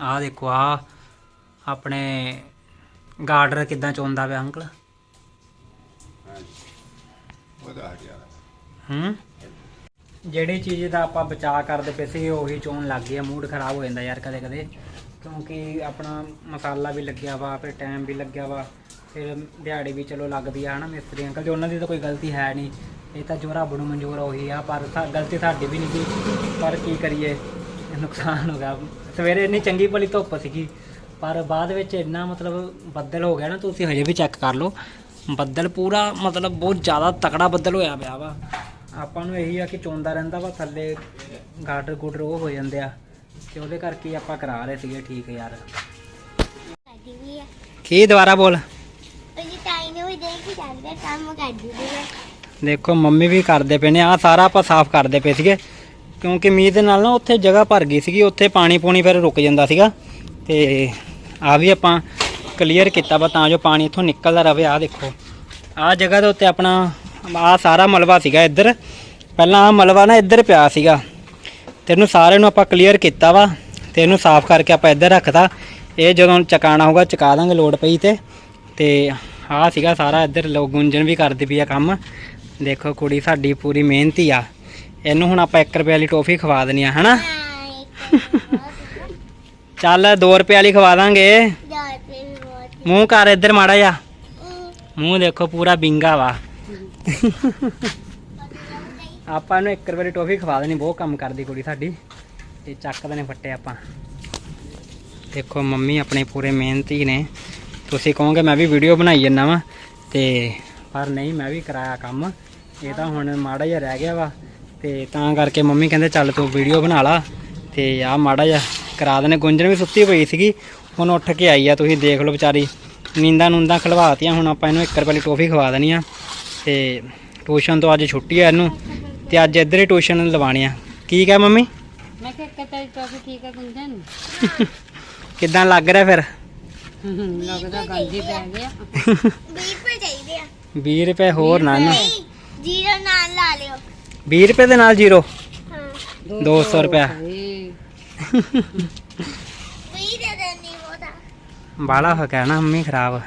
ਆ ਦੇਖੋ ਆ ਆਪਣੇ ਗਾਰਡਰ ਕਿਦਾਂ ਚੋਂਦਾ ਪਿਆ, ਅੰਕਲ? ਹੂੰ? ਜਿਹੜੀ ਚੀਜ਼ ਦਾ ਆਪਾਂ ਬਚਾਅ ਕਰਦੇ ਪਏ ਸੀ, ਉਹੀ ਚੋਣ ਲੱਗ ਗਈ ਆ, ਮੂਡ ਖਰਾਬ ਹੋ ਜਾਂਦਾ ਯਾਰ ਕਦੇ ਕਦੇ। ਕਿਉਂਕਿ ਆਪਣਾ ਮਸਾਲਾ ਵੀ ਲੱਗਿਆ ਵਾ, ਫਿਰ ਟਾਈਮ ਵੀ ਲੱਗਿਆ ਵਾ, ਫਿਰ ਦਿਹਾੜੀ ਵੀ ਚਲੋ ਲੱਗਦੀ ਆ, ਹਨਾ ਮਿਸਤਰੀ, ਅੰਕਲ ਜੀ, ਉਹਨਾਂ ਦੀ ਤਾਂ ਕੋਈ ਗਲਤੀ ਹੈ ਨਹੀਂ। ਇਹ ਤਾਂ ਜੋ ਰੱਬ ਨੂੰ ਮਨਜ਼ੂਰ ਉਹੀ ਆ, ਪਰ ਸਾ- ਗਲਤੀ ਸਾਡੀ ਵੀ ਨਹੀਂ ਸੀ। ਪਰ ਕੀ ਕਰੀਏ ਨੁਕਸਾਨ ਹੋ ਗਿਆ। ਸਵੇਰੇ ਇੰਨੀ ਚੰਗੀ ਭਲੀ ਧੁੱਪ ਸੀਗੀ, ਪਰ ਬਾਅਦ ਵਿੱਚ ਇੰਨਾ ਮਤਲਬ ਬੱਦਲ ਹੋ ਗਿਆ ਨਾ, ਤੁਸੀਂ ਹਜੇ ਵੀ ਚੈੱਕ ਕਰ ਲਓ। ਬੱਦਲ ਪੂਰਾ ਮਤਲਬ ਬਹੁਤ ਜ਼ਿਆਦਾ ਤਕੜਾ ਬੱਦਲ ਹੋਇਆ ਪਿਆ ਵਾ। ਆਪਾਂ ਨੂੰ ਇਹੀ ਆ ਕਿ ਚੋਂਦਾ ਰਹਿੰਦਾ ਵਾ ਥੱਲੇ ਗਾਰਡਰ ਗੁਡਰ ਉਹ ਹੋ ਜਾਂਦੇ ਆ ਤੇ ਉਹਦੇ ਕਰਕੇ ਹੀ ਆਪਾਂ ਕਰਾ ਰਹੇ ਸੀਗੇ ਠੀਕ ਯਾਰ। ਕਰਦੀ ਵੀ ਆ ਕੀ ਦੁਬਾਰਾ ਬੋਲ? ਉਹਦੀ ਤਾਈ ਨੇ ਵੀ ਦੇਖ ਕੇ ਜਾਂਦੇ ਕੰਮ ਕਰਦੀ ਵੀ ਆ ਦੇਖੋ ਮੰਮੀ ਵੀ ਕਰਦੇ ਪਏ ਨੇ ਆ ਸਾਰਾ ਆਪਾਂ ਸਾਫ਼ ਕਰਦੇ ਪਏ ਸੀਗੇ। ਕਿਉਂਕਿ ਮੀਂਹ ਦੇ ਨਾਲ ਨਾ ਉੱਥੇ ਜਗ੍ਹਾ ਭਰ ਗਈ ਸੀਗੀ ਉੱਥੇ ਪਾਣੀ ਪੂਣੀ ਫਿਰ ਰੁਕ ਜਾਂਦਾ ਸੀਗਾ। ਤੇ ਆ ਵੀ ਆਪਾਂ ਕਲੀਅਰ ਕੀਤਾ ਵਾ ਤਾਂ ਜੋ ਪਾਣੀ ਇੱਥੋਂ ਨਿਕਲਦਾ ਰਵੇ ਆ ਦੇਖੋ। ਆ ਜਗ੍ਹਾ ਦੇ ਉੱਤੇ ਆਪਣਾ ਆ ਸਾਰਾ ਮਲਬਾ ਸੀਗਾ ਇੱਧਰ। ਪਹਿਲਾਂ ਆ ਮਲਬਾ ਨਾ ਇੱਧਰ ਪਿਆ ਸੀਗਾ। ਤੇ ਇਹਨੂੰ ਸਾਰੇ ਨੂੰ ਆਪਾਂ ਕਲੀਅਰ ਕੀਤਾ ਵਾ ਤੇ ਇਹਨੂੰ ਸਾਫ਼ ਕਰਕੇ ਆਪਾਂ ਇੱਧਰ ਰੱਖਤਾ। ਇਹ ਜਦੋਂ ਚਕਾਣਾ ਹੋਊਗਾ ਚਕਾ ਦਾਂਗੇ ਲੋਡ ਪਈ ਤੇ। ਤੇ ਆਹ ਸੀਗਾ ਸਾਰਾ ਇੱਧਰ ਲੋਕ ਗੁੰਜਨ ਵੀ ਕਰਦੀ ਪਈ ਆ ਕੰਮ। ਦੇਖੋ ਕੁੜੀ ਸਾਡੀ ਪੂਰੀ ਮਿਹਨਤੀ ਆ। ਇਹਨੂੰ ਹੁਣ ਆਪਾਂ 1 ਰੁਪਏ ਵਾਲੀ ਟੋਫੀ ਖਵਾ ਦੇਣੀ ਆ ਹਨਾ? ਚੱਲ 2 ਰੁਪਏ ਵਾਲੀ ਖਵਾ ਦਾਂਗੇ। ਮੂੰਹ ਕਰ ਇੱਧਰ ਮਾੜਾ ਜਾ ਮੂੰਹ ਦੇਖੋ ਪੂਰਾ ਬਿੰਗਾ ਵਾ। ਆਪਾਂ ਇਹਨੂੰ 1 ਰੁਪਏ ਦੀ ਟੋਫੀ ਖਵਾ ਦੇਣੀ, ਬਹੁਤ ਕੰਮ ਕਰਦੀ ਕੁੜੀ ਸਾਡੀ। ਤੇ ਚੱਕਦੇ ਨੇ ਫੱਟੇ ਆਪਾਂ। ਦੇਖੋ, ਮੰਮੀ ਆਪਣੇ ਪੂਰੇ ਮਿਹਨਤੀ ਨੇ। ਤੁਸੀਂ ਕਹੋਗੇ, ਮੈਂ ਵੀ ਵੀਡੀਓ ਬਣਾਈ ਜੰਨਾ ਵਾ। ਤੇ ਪਰ ਨਹੀਂ, ਮੈਂ ਵੀ ਕਰਾਇਆ ਕੰਮ। ਇਹ ਤਾਂ ਹੁਣ ਮਾੜਾ ਜਿਹਾ ਰਹਿ ਗਿਆ ਵਾ। ਤੇ ਤਾਂ ਕਰਕੇ ਮੰਮੀ ਕਹਿੰਦੇ, ਚੱਲ ਤੂੰ ਵੀਡੀਓ ਬਣਾ ਲਾ। ਤੇ ਆ ਮਾੜਾ ਜਿਹਾ ਕਰਾ ਦੇਣੇ। ਗੁੰਜਨ ਵੀ ਸੁੱਤੀ ਪਈ ਸੀਗੀ। ਹੁਣ ਉੱਠ ਕੇ ਆਈ ਆ, ਤੁਸੀਂ ਦੇਖ ਲਓ ਵਿਚਾਰੀ। ਨੀਂਦਾਂ ਨੂੰਦਾਂ ਖਲਵਾਤੀਆਂ ਹੁਣ ਆਪਾਂ ਇਹਨੂੰ 1 ਰੁਪਏ ਦੀ ਟੋਫੀ ਖਵਾ ਦੇਣੀ ਆ। ਤੇ ਟਿਊਸ਼ਨ ਤੋਂ ਅੱਜ ਛੁੱਟੀ ਆ ਇਹਨੂੰ ਤੇ ਅੱਜ ਇੱਧਰ ਹੀ ਟਿਊਸ਼ਨ ਲਵਾਣੀ ਆ। ਕੀ ਕਹੇ ਮੰਮੀ? ਮੈਂ ਕਿਹਾ ਕਤਾਈ ਟੋਪੀ ਠੀਕ ਹੈ ਗੁੰਜਨ ਕਿੱਦਾਂ ਲੱਗ ਰਿਹਾ ਫਿਰ? ਲੱਗਦਾ ਗੰਦੀ ਪੈ ਗਿਆ। 20 ਰੁਪਏ ਚਾਹੀਦੇ ਆ। 20 ਰੁਪਏ ਹੋਰ ਨਾ ਨਾ ਜੀਰੋ ਨਾਲ ਲਾ ਲਿਓ। 20 ਰੁਪਏ ਦੇ ਨਾਲ ਜ਼ੀਰੋ? ਹਾਂ। 200 ਰੁਪਇਆ। ਏ 20 ਦੇ ਦੇਣੀ ਉਹਦਾ ਬਾਲਾ ਹੋ ਗਿਆ ਨਾ ਮੰਮੀ ਖਰਾਬ।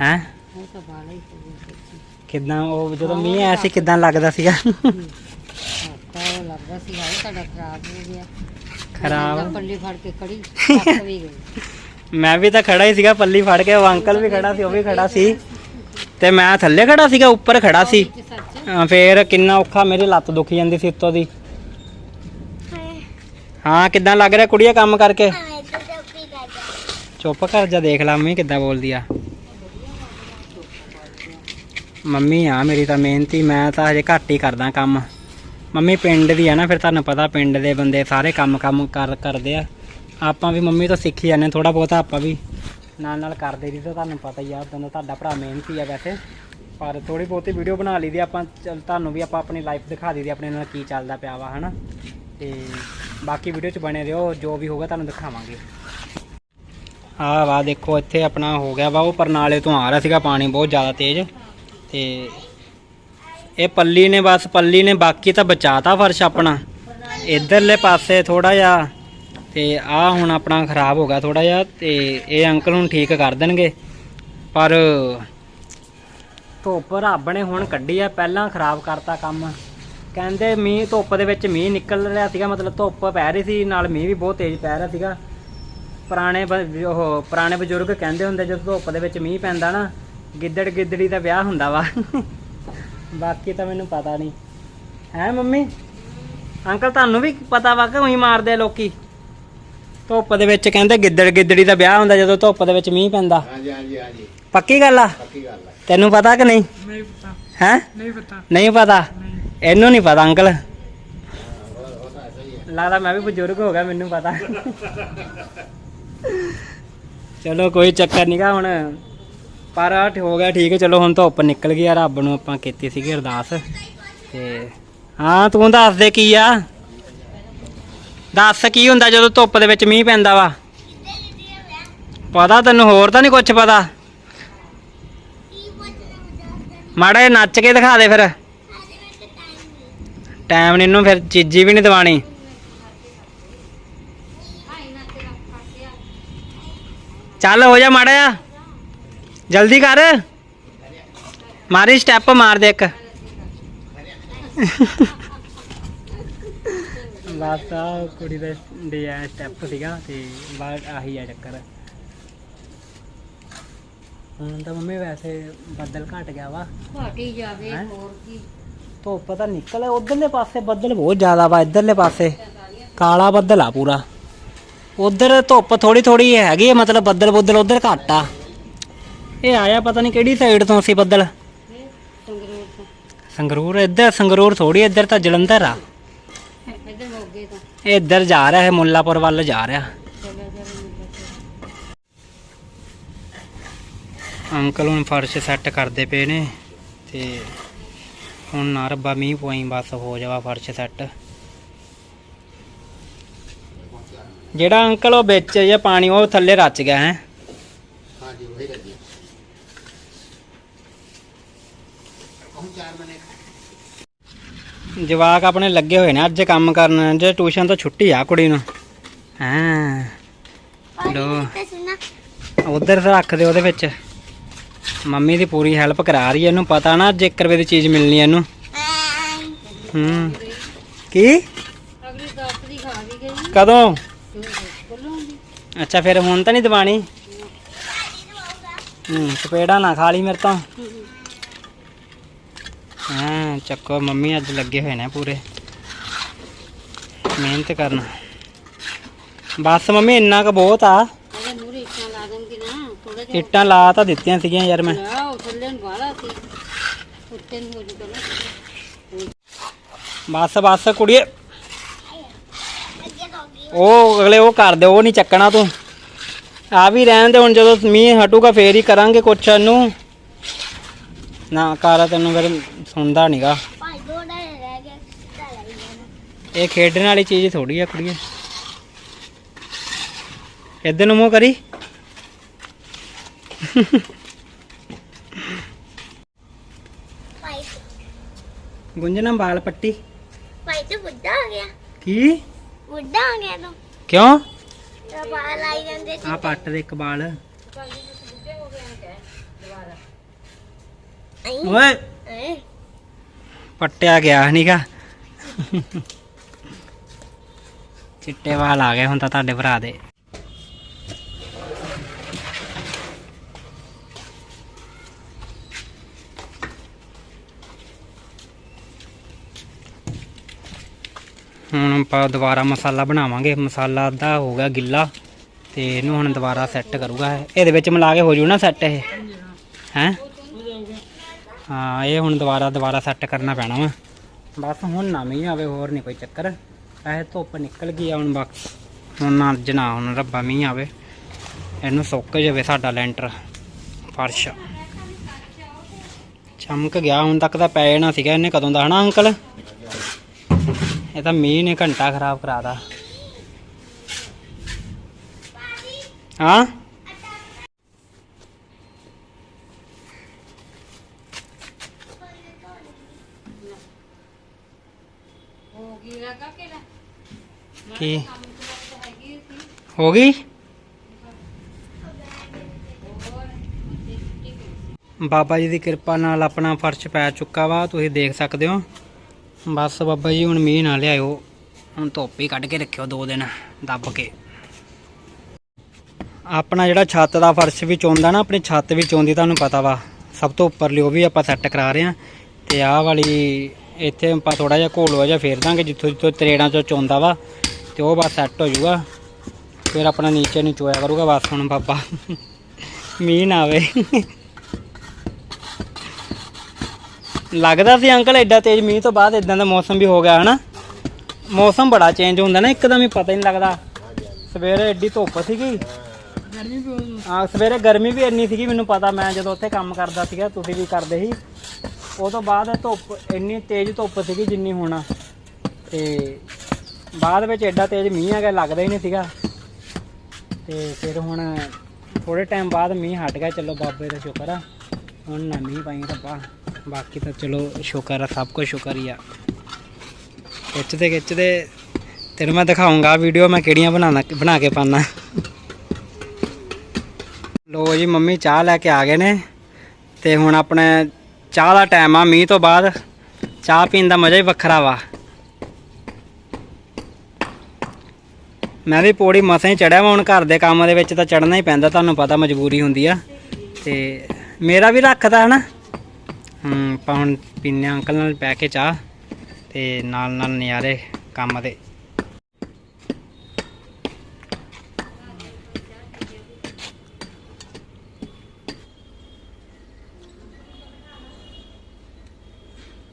ਹੈ? ਉਹ ਤਾਂ ਬਾਲਾ ਹੀ ਹੋ ਗਿਆ ਕਿੱਦਾਂ ਉਹ ਜਦੋਂ ਮੀਂਹ ਆਇਆ ਸੀ ਕਿੱਦਾਂ ਲੱਗਦਾ ਸੀਗਾ? ਤਾਂ ਉਹ ਲੱਗਦਾ ਸੀ ਹਾਏ ਸਾਡਾ ਖਰਾਬ ਹੋ ਗਿਆ। ਖਰਾਬ? ਮੈਂ ਤਾਂ ਪੱਲੀ ਫੜ ਕੇ ਖੜੀ ਥੱਕ ਵੀ ਗਈ। ਮੈਂ ਵੀ ਤਾਂ ਖੜਾ ਹੀ ਸੀਗਾ ਪੱਲੀ ਫੜ ਕੇ ਉਹ ਅੰਕਲ ਵੀ ਖੜਾ ਸੀ ਉਹ ਵੀ ਖੜਾ ਸੀ। ਤੇ ਮੈਂ ਥੱਲੇ ਖੜਾ ਸੀਗਾ ਉੱਪਰ ਖੜਾ ਸੀ। ਤੇ ਸੱਚ? ਅਹ ਫੇਰ ਕਿੰਨਾ ਔਖਾ ਮੇਰੀ ਲੱਤ ਦੁਖੀ ਜਾਂਦੀ ਸੀ ਉੱਤੋਂ ਦੀ। ਹਾਂ ਹਾਂ ਕਿੱਦਾਂ ਲੱਗ ਰਿਹਾ ਕੁੜੀਆ ਕੰਮ ਕਰਕੇ? ਚੁੱਪ ਕਰ ਜਾ ਦੇਖ ਲਾ ਮੰਮੀ ਕਿੱਦਾਂ ਬੋਲਦੀ ਆ। ਮੰਮੀ ਆ, ਮੇਰੀ ਤਾਂ ਮਿਹਨਤੀ, ਮੈਂ ਤਾਂ ਹਜੇ ਘੱਟ ਹੀ ਕਰਦਾ ਕੰਮ। ਮੰਮੀ ਪਿੰਡ ਦੀ ਆ ਨਾ, ਫਿਰ ਤੁਹਾਨੂੰ ਪਤਾ ਪਿੰਡ ਦੇ ਬੰਦੇ ਸਾਰੇ ਕੰਮ ਕੰਮ ਕਰ ਕਰਦੇ ਆ। ਆਪਾਂ ਵੀ ਮੰਮੀ ਤੋਂ ਸਿੱਖੀ ਜਾਂਦੇ ਥੋੜਾ ਬਹੁਤਾ ਆਪਾਂ ਵੀ ਨਾਲ ਨਾਲ ਕਰਦੇ ਦੀ ਤਾਂ ਤੁਹਾਨੂੰ ਪਤਾ ਹੀ ਆ, ਉਦੋਂ ਦਾ ਤੁਹਾਡਾ ਭਰਾ ਮਿਹਨਤੀ ਆ ਵੈਸੇ। ਪਰ ਥੋੜੀ ਬਹੁਤੀ ਵੀਡੀਓ ਬਣਾ ਲਈ ਦੀ ਆਪਾਂ ਚੱਲ ਤੁਹਾਨੂੰ ਵੀ ਆਪਾਂ ਆਪਣੀ ਲਾਈਫ ਦਿਖਾ ਦਈਦੀ ਆਪਣੇ ਨਾਲ ਕੀ ਚੱਲਦਾ ਪਿਆ ਵਾ, ਹਨਾ। ਤੇ ਬਾਕੀ ਵੀਡੀਓ 'ਚ ਬਣੇ ਰਹੋ, ਜੋ ਵੀ ਹੋਊਗਾ ਤੁਹਾਨੂੰ ਦਿਖਾਵਾਂਗੇ। ਆਹ ਵਾ, ਦੇਖੋ, ਇੱਥੇ ਆਪਣਾ ਹੋ ਗਿਆ ਵਾ, ਉਹ ਪਰਨਾਲੇ ਤੋਂ ਆ ਰਿਹਾ ਸੀਗਾ, ਪਾਣੀ ਬਹੁਤ ਜ਼ਿਆਦਾ ਤੇਜ਼। ਤੇ ਇਹ ਪੱਲੀ ਨੇ ਬਸ, ਪੱਲੀ ਨੇ ਬਾਕੀ ਤਾਂ ਬਚਾਤਾ ਫਰਸ਼ ਆਪਣਾ। ਇਧਰਲੇ ਪਾਸੇ ਥੋੜਾ ਜਿਹਾ ਤੇ ਆ ਹੁਣ ਆਪਣਾ ਖਰਾਬ ਹੋ ਗਿਆ ਥੋੜਾ ਜਿਹਾ ਤੇ ਇਹ ਅੰਕਲ ਹੁਣ ਠੀਕ ਕਰ ਦੇਣਗੇ। ਪਰ ਧੁੱਪ ਰੱਬ ਨੇ ਹੁਣ ਕੱਢੀ ਆ, ਪਹਿਲਾਂ ਖਰਾਬ ਕਰਤਾ ਕੰਮ। ਕਹਿੰਦੇ ਮੀਂਹ, ਧੁੱਪ ਦੇ ਵਿੱਚ ਮੀਂਹ ਨਿਕਲ ਰਿਹਾ ਸੀਗਾ, ਮਤਲਬ ਧੁੱਪ ਪੈ ਰਹੀ ਸੀ, ਨਾਲ ਮੀਂਹ ਵੀ ਬਹੁਤ ਤੇਜ਼ ਪੈ ਰਿਹਾ ਸੀਗਾ। ਪੁਰਾਣੇ ਬ- ਉਹ ਪੁਰਾਣੇ ਬਜ਼ੁਰਗ ਕਹਿੰਦੇ ਹੁੰਦੇ, ਜਦੋਂ ਧੁੱਪ ਦੇ ਵਿੱਚ ਮੀਂਹ ਪੈਂਦਾ ਨਾ ਗਿੱਦੜ ਗਿੱਦੜੀ ਦਾ ਵਿਆਹ ਹੁੰਦਾ ਵਾ। ਬਾਕੀ ਤਾਂ ਮੈਨੂੰ ਪਤਾ ਨਹੀਂ। ਹੈ ਮੰਮੀ? ਅੰਕਲ ਤੁਹਾਨੂੰ ਵੀ ਪਤਾ ਵਾ ਕਿ ਉਹੀ ਮਾਰਦੇ ਆ ਲੋਕੀ? ਧੁੱਪ ਦੇ ਵਿੱਚ ਕਹਿੰਦੇ ਗਿੱਦੜ ਗਿੱਦੜੀ ਦਾ ਵਿਆਹ ਹੁੰਦਾ ਜਦੋਂ ਧੁੱਪ ਦੇ ਵਿੱਚ ਮੀਂਹ ਪੈਂਦਾ। ਹਾਂਜੀ ਹਾਂਜੀ ਹਾਂਜੀ। ਪੱਕੀ ਗੱਲ ਆ? ਪੱਕੀ ਗੱਲ ਹੈ ਤੈਨੂੰ ਪਤਾ ਕਿ ਨਹੀਂ? ਨਹੀਂ ਪਤਾ। ਹੈ? ਨਹੀਂ ਪਤਾ। ਨਹੀਂ ਪਤਾ? ਇਹਨੂੰ ਨਹੀਂ ਪਤਾ ਅੰਕਲ। ਲੱਗਦਾ ਮੈਂ ਵੀ ਬਜ਼ੁਰਗ ਹੋ ਗਿਆ ਮੈਨੂੰ ਪਤਾ। ਚਲੋ ਕੋਈ ਚੱਕਰ ਨਹੀਂਗਾ ਹੁਣ। ਪਰ ਆ ਹੋ ਗਿਆ ਠੀਕ ਹੈ ਚਲੋ ਹੁਣ ਧੁੱਪ ਨਿਕਲ ਗਈ ਆ, ਰੱਬ ਨੂੰ ਆਪਾਂ ਕੀਤੀ ਸੀਗੀ ਅਰਦਾਸ। ਤੇ ਹਾਂ, ਤੂੰ ਦੱਸ ਦੇ ਕੀ ਆ? ਦੱਸ ਕੀ ਹੁੰਦਾ ਜਦੋਂ ਧੁੱਪ ਦੇ ਵਿੱਚ ਮੀਂਹ ਪੈਂਦਾ ਵਾ? ਪਤਾ ਤੈਨੂੰ, ਹੋਰ ਤਾਂ ਨਹੀਂ ਕੁਝ ਪਤਾ? ਮਾੜਾ ਜਿਹਾ ਨੱਚ ਕੇ ਦਿਖਾ ਦੇ ਫਿਰ। ਆਦੇ ਵਿੱਚ ਟਾਈਮ ਨਹੀਂ ਇਹਨੂੰ ਫਿਰ ਚੀਜੀ ਵੀ ਨਹੀਂ ਦਿਵਾਣੀ ਚੱਲ ਹੋ ਜਾ ਮਾੜਾ ਜਿਹਾ। ਜਲਦੀ ਕਰ। ਮਾਰੀ ਸਟੈਪ ਮਾਰ ਦੇ ਇੱਕ। ਬਸ ਆ ਕੁੜੀ ਦਾ ਡਿਜ਼ਾਈਨ ਸਟੈਪ ਸੀਗਾ ਤੇ ਬਾਅਦ ਆਹੀ ਆ ਚੱਕਰ। ਹੁਣ ਤਾਂ ਮੰਮੀ ਵੈਸੇ ਬੱਦਲ ਘਟ ਗਿਆ ਵਾ। ਘਾਟੀ ਜਾਵੇ ਹੈਂ? ਹੋਰ ਕੀ। ਧੁੱਪ ਤਾਂ ਨਿਕਲ ਉਧਰਲੇ ਪਾਸੇ ਬੱਦਲ ਬਹੁਤ ਜ਼ਿਆਦਾ ਵਾ ਇਧਰਲੇ ਪਾਸੇ। ਕਾਲਾ ਬੱਦਲ ਆ ਪੂਰਾ। ਉਧਰ ਧੁੱਪ ਥੋੜੀ ਥੋੜੀ ਹੈਗੀ ਆ ਮਤਲਬ ਬੱਦਲ ਬੁੱਦਲ ਉਧਰ ਘੱਟ ਆ। ਇਹ ਆਇਆ ਪਤਾ ਨਹੀਂ ਕਿਹੜੀ ਸਾਈਡ ਤੋਂ ਸੀ ਬੱਦਲ। ਸੰਗਰੂਰ ਤੋਂ ਸੰਗਰੂਰ ਇੱਧਰ, ਸੰਗਰੂਰ ਥੋੜੀ ਇੱਧਰ ਤਾਂ ਜਲੰਧਰ ਆ। ਇੱਧਰ ਮੋਗੇ ਤੋਂ ਇਹ ਇੱਧਰ ਜਾ ਰਿਹਾ ਹੈ, ਮੁੱਲਾਪੁਰ ਵੱਲ ਜਾ ਰਿਹਾ। ਅੰਕਲ ਹੁਣ ਫਰਸ਼ ਸੈੱਟ ਕਰਦੇ ਪਏ ਨੇ ਤੇ ਹੁਣ ਨਾ ਰੱਬਾ ਮੀਂਹ ਪਵਾਈ ਬਸ ਹੋ ਜਾਵਾ ਫਰਸ਼ ਸੈੱਟ ਜਿਹੜਾ ਅੰਕਲ ਉਹ ਵਿੱਚ ਜੇ ਪਾਣੀ, ਉਹ ਥੱਲੇ ਰਚ ਗਿਆ ਹੈ ਹਾਂਜੀ ਉਹੀ ਲੱਗੀ ਹੁਣ ਚਾਰ ਮਹੀਨੇ ਜਵਾਕ ਆਪਣੇ ਲੱਗੇ ਹੋਏ ਨੇ ਅੱਜ ਕੰਮ ਕਰਨ ਜੇ ਟਿਊਸ਼ਨ ਤੋਂ ਛੁੱਟੀ ਆ ਕੁੜੀ ਨੂੰ। ਹਾਂ। ਲੋ। ਉਧਰ ਰੱਖ ਦੇ ਉਹਦੇ ਵਿੱਚ। ਮੰਮੀ ਦੀ ਪੂਰੀ ਹੈਲਪ ਕਰਾ ਰਹੀ ਹੈ ਇਹਨੂੰ ਪਤਾ ਨਾ ਜੇ 1 ਰੁਪਏ ਦੀ ਚੀਜ਼ ਮਿਲਣੀ ਹੈ ਇਹਨੂੰ। ਹੂੰ। ਕੀ? ਅਗਲੀ ਦਸ ਦੀ ਖਾ ਵੀ ਗਈ। ਕਦੋਂ? ਅੱਛਾ ਫਿਰ ਹੁਣ ਤਾਂ ਨਹੀਂ ਦਿਵਾਣੀ? ਹੂੰ ਚਪੇੜਾ ਨਾ ਖਾ ਲਈ ਮੇਰੇ ਤੋਂ। ਹਾਂ ਚੱਕੋ ਮੰਮੀ ਅੱਜ ਲੱਗੇ ਹੋਏ ਨੇ ਪੂਰੇ। ਮਿਹਨਤ ਕਰਨਾ। ਬਸ ਮੰਮੀ ਇੰਨਾ ਕੁ ਬਹੁਤ ਆ। ਇੱਟਾਂ ਲਾ ਤਾਂ ਦਿੱਤੀਆਂ ਸੀਗੀਆਂ ਯਾਰ ਮੈਂ। ਬਸ ਬਸ ਕੁੜੀਏ। ਉਹ ਅਗਲੇ ਉਹ ਕਰ ਦੇ ਉਹ ਨਹੀਂ ਚੱਕਣਾ ਤੂੰ। ਆ ਵੀ ਰਹਿਣ ਦੇ ਹੁਣ ਜਦੋਂ ਮੀਂਹ ਹਟੂਗਾ ਫੇਰ ਹੀ ਕਰਾਂਗੇ ਕੁਛ ਨੂੰ ਨਾ ਕਰ ਤੈਨੂੰ ਫਿਰ ਸੁਣਦਾ ਨਹੀਂਗਾ ਭਾਈ ਰਹਿ ਗਿਆ ਇਹ ਖੇਡਣ ਵਾਲੀ ਚੀਜ਼ ਥੋੜੀ ਆ ਕੁੜੀਏ। ਇੱਧਰ ਨੂੰ ਮੂੰਹ ਕਰੀ? ਭਾਈ ਗੁੰਜਨਾ ਬਾਲ ਪੱਟੀ। ਭਾਈ ਤੇ ਬੁੱਢਾ ਹੋ ਗਿਆ? ਕੀ? ਬੁੱਢਾ ਹੋ ਗਿਆ ਤੂੰ? ਕਿਉਂ? ਤੇ ਬਾਲ ਆਈ ਜਾਂਦੇ ਸੀ ਆ ਪੱਟ ਦੇ ਇੱਕ ਬਾਲ ਆਈ ਓਏ। ਪੱਟਿਆ ਗਿਆ ਨੀਗਾ। ਚਿੱਟੇ ਵਾਲ ਆ ਗਏ ਹੁਣ ਤਾਂ ਤੁਹਾਡੇ ਭਰਾ ਦੇ। ਹੁਣ ਆਪਾਂ ਦੁਬਾਰਾ ਮਸਾਲਾ ਬਣਾਵਾਂਗੇ। ਮਸਾਲਾ ਅੱਧਾ ਹੋ ਗਿਆ ਗਿੱਲਾ ਤੇ ਇਹਨੂੰ ਹੁਣ ਦੁਬਾਰਾ ਸੈੱਟ ਕਰੂਗਾ। ਇਹ। ਇਹਦੇ ਵਿੱਚ ਮਿਲਾ ਕੇ ਹੋ ਜੂ ਨਾ ਸੈੱਟ ਇਹ। ਹੈ? ਹਾਂ, ਇਹ ਹੁਣ ਦੁਬਾਰਾ ਦੁਬਾਰਾ ਸੈੱਟ ਕਰਨਾ ਪੈਣਾ ਵਾ। ਬਸ ਹੁਣ ਨਾ ਮੀਂਹ ਆਵੇ, ਹੋਰ ਨਹੀਂ ਕੋਈ ਚੱਕਰ। ਐ ਧੁੱਪ ਨਿਕਲ ਗਈ ਆ ਹੁਣ ਬਸ ਹੁਣ ਨਾ ਅੱਜ ਨਾ, ਹੁਣ ਰੱਬਾ ਮੀਂਹ ਆਵੇ। ਇਹਨੂੰ ਸੁੱਕ ਜਾਵੇ ਸਾਡਾ ਲੈਂਟਰ। ਫਰਸ਼। ਚਮਕ ਗਿਆ, ਹੁਣ ਤੱਕ ਤਾਂ ਪੈ ਜਾਣਾ ਸੀਗਾ ਇਹਨੇ ਕਦੋਂ ਦਾ, ਹਨਾ ਅੰਕਲ? ਇਹ ਤਾਂ ਮੀਂਹ ਨੇ ਘੰਟਾ ਖਰਾਬ ਕਰਾਤਾ। ਹਾਂ ਗਈ ਲਗਾ ਕਿ ਨਾ ਕੀ? ਹੋ ਗਈ? ਬਾਬਾ ਜੀ ਦੀ ਕਿਰਪਾ ਨਾਲ ਆਪਣਾ ਫਰਸ਼ ਪੈ ਚੁੱਕਾ ਵਾ, ਤੁਸੀਂ ਦੇਖ ਸਕਦੇ ਹੋ। ਬਸ ਬਾਬਾ ਜੀ, ਹੁਣ ਮੀਂਹ ਨਾ ਲਿਆਇਓ। ਹੁਣ ਧੁੱਪ ਹੀ ਕੱਢ ਕੇ ਰੱਖਿਓ ਦੋ ਦਿਨ, ਦੱਬ ਕੇ। ਆਪਣਾ ਜਿਹੜਾ ਛੱਤ ਦਾ ਫਰਸ਼ ਵੀ ਚੋਂਦਾ ਨਾ, ਆਪਣੀ ਛੱਤ ਵੀ ਚੋਂਦੀ ਤੁਹਾਨੂੰ ਪਤਾ ਵਾ। ਸਭ ਤੋਂ ਉੱਪਰਲੀ ਉਹ ਵੀ ਆਪਾਂ ਸੈੱਟ ਕਰਾ ਰਹੇ ਆ ਤੇ ਆਹ ਵਾਲੀ, ਇੱਥੇ ਆਪਾਂ ਥੋੜਾ ਜਿਹਾ ਘੋਲਵਾ ਜਿਹਾ ਫੇਰ ਦਾਂਗੇ ਜਿੱਥੋਂ ਜਿੱਥੋਂ ਤਰੇੜਾਂ ਚੋਂ ਚੋਂਦਾ ਵਾ। ਤੇ ਉਹ ਬਸ ਸੈੱਟ ਹੋ ਜਾਊਗਾ। ਫਿਰ ਆਪਣਾ ਨੀਚੇ ਨੂੰ ਚੋਇਆ ਕਰੂਗਾ ਬਸ ਹੁਣ ਬਾਬਾ। ਮੀਂਹ ਨਾ ਆਵੇ। ਲੱਗਦਾ ਸੀ ਅੰਕਲ ਐਡਾ ਤੇਜ਼ ਮੀਂਹ ਤੋਂ ਬਾਅਦ ਇਦਾਂ ਦਾ ਮੌਸਮ ਵੀ ਹੋ ਗਿਆ ਹਨਾ? ਮੌਸਮ ਬੜਾ ਚੇਂਜ ਹੁੰਦਾ ਨਾ ਇੱਕਦਮ ਹੀ ਪਤਾ ਹੀ ਨਹੀਂ ਲੱਗਦਾ। ਸਵੇਰੇ ਐਡੀ ਧੁੱਪ ਸੀਗੀ। ਗਰਮੀ ਬਹੁਤ ਹਾਂ ਸਵੇਰੇ ਗਰਮੀ ਵੀ ਇੰਨੀ ਸੀਗੀ ਮੈਨੂੰ ਪਤਾ ਮੈਂ ਜਦੋਂ ਉੱਥੇ ਕੰਮ ਕਰਦਾ ਸੀਗਾ ਤੁਸੀਂ ਵੀ ਕਰਦੇ ਸੀ। ਉਹ ਤੋਂ ਬਾਅਦ ਧੁੱਪ ਇੰਨੀ ਤੇਜ਼ ਧੁੱਪ ਸੀਗੀ ਜਿੰਨੀ ਹੁਣ ਤੇ ਬਾਅਦ ਵਿੱਚ ਐਡਾ ਤੇਜ਼ ਮੀਂਹ ਆ ਗਿਆ, ਲੱਗਦਾ ਹੀ ਨਹੀਂ ਸੀਗਾ। ਤੇ ਫਿਰ ਹੁਣ ਥੋੜੇ ਟਾਈਮ ਬਾਅਦ ਮੀਂਹ ਹਟ ਗਿਆ, ਚਲੋ ਬਾਬੇ ਦਾ ਸ਼ੁਕਰ ਆ। ਹੁਣ ਨਾ ਮੀਂਹ ਪਾਈ ਰੱਬਾ ਬਾਕੀ ਤਾਂ ਚਲੋ ਸ਼ੁਕਰ ਆ, ਸਭ ਕੁਝ ਸ਼ੁਕਰ ਹੀ ਆ। ਖਿੱਚਦੇ ਖਿੱਚਦੇ, ਤੈਨੂੰ ਮੈਂ ਦਿਖਾਉਂਗਾ ਵੀਡੀਓ ਮੈਂ ਕਿਹੜੀਆਂ ਬਣਾਉਣਾ, ਬਣਾ ਕੇ ਪਾਣਾ ਲੋ ਜੀ, ਮੰਮੀ ਚਾਹ ਲੈ ਕੇ ਆ ਗਏ ਨੇ। ਤੇ ਹੁਣ ਆਪਣੇ ਚਾਹ ਦਾ ਟਾਈਮ ਆ, ਮੀਂਹ ਤੋਂ ਬਾਅਦ ਚਾਹ ਪੀਣ ਦਾ ਮਜ਼ਾ ਹੀ ਵੱਖਰਾ ਵਾ। ਮੈਂ ਵੀ ਪੌੜੀ ਮਸਾਂ ਹੀ ਚੜਿਆ ਵਾ, ਹੁਣ ਘਰ ਦੇ ਕੰਮ ਦੇ ਵਿੱਚ ਤਾਂ ਚੜਨਾ ਹੀ ਪੈਂਦਾ, ਤੁਹਾਨੂੰ ਪਤਾ ਮਜਬੂਰੀ ਹੁੰਦੀ ਆ। ਤੇ ਮੇਰਾ ਵੀ ਰੱਖਦਾ ਹਨਾ। ਹੂੰ ਆਪਾਂ ਹੁਣ ਪੀਨੇ ਆਂ ਅੰਕਲ ਨਾਲ ਬਹਿ ਕੇ ਚਾਹ, ਤੇ ਨਾਲ ਨਾਲ ਨਜ਼ਾਰੇ ਕੰਮ ਦੇ।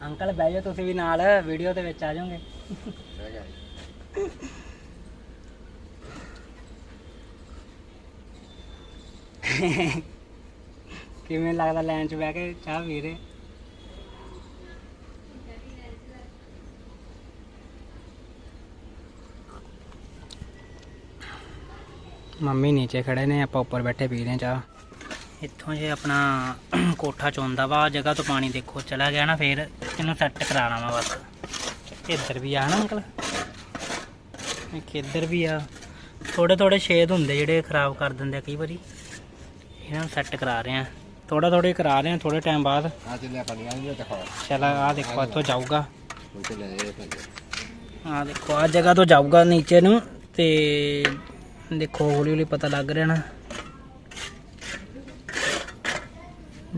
ਅੰਕਲ ਬਹਿ ਜਾਓ, ਤੁਸੀਂ ਵੀ ਨਾਲ, ਵੀਡੀਓ ਦੇ ਵਿੱਚ ਆ ਜਾਓਗੇ। ਕਿਵੇਂ ਲੱਗਦਾ ਲਾਈਨ 'ਚ ਬਹਿ ਕੇ ਚਾਹ ਪੀ ਰਹੇ? ਮੰਮੀ ਨੀਚੇ ਖੜੇ ਨੇ, ਆਪਾਂ ਉੱਪਰ ਬੈਠੇ ਪੀ ਰਹੇ ਚਾਹ। ਇੱਥੋਂ ਜੇ ਆਪਣਾ ਕੋਠਾ ਚੋਂਦਾ ਵਾ, ਜਗ੍ਹਾ ਤੋਂ ਪਾਣੀ ਦੇਖੋ, ਚਲਾ ਗਿਆ ਨਾ ਫੇਰ, ਇਹਨੂੰ ਸੈੱਟ ਕਰਾਉਣਾ ਵਾ ਬਸ। ਇੱਧਰ ਵੀ ਆ ਨਾ ਅੰਕਲ। ਇੱਕ ਇੱਧਰ ਵੀ ਆ। ਥੋੜੇ ਥੋੜੇ ਛੇਦ ਹੁੰਦੇ ਜਿਹੜੇ ਖਰਾਬ ਕਰ ਦਿੰਦੇ ਆ ਕਈ ਵਾਰੀ। ਇਹਨਾਂ ਨੂੰ ਸੈੱਟ ਕਰਾ ਰਹੇ ਆ ਥੋੜਾ ਥੋੜੇ ਕਰਾ ਰਹੇ ਆ ਥੋੜੇ ਟਾਈਮ ਬਾਅਦ। ਆ ਚੱਲੇ ਆਪਾਂ ਨਹੀਂ ਦੇਖੋ ਚਲ ਆ ਦੇਖੋ ਇੱਥੋਂ ਜਾਊਗਾ। ਆ ਦੇਖੋ ਆ ਜਗ੍ਹਾ ਤੋਂ ਜਾਊਗਾ ਨੀਚੇ ਨੂੰ ਤੇ ਦੇਖੋ ਹੌਲੀ ਹੌਲੀ ਪਤਾ ਲੱਗ ਰਿਹਾ ਨਾ।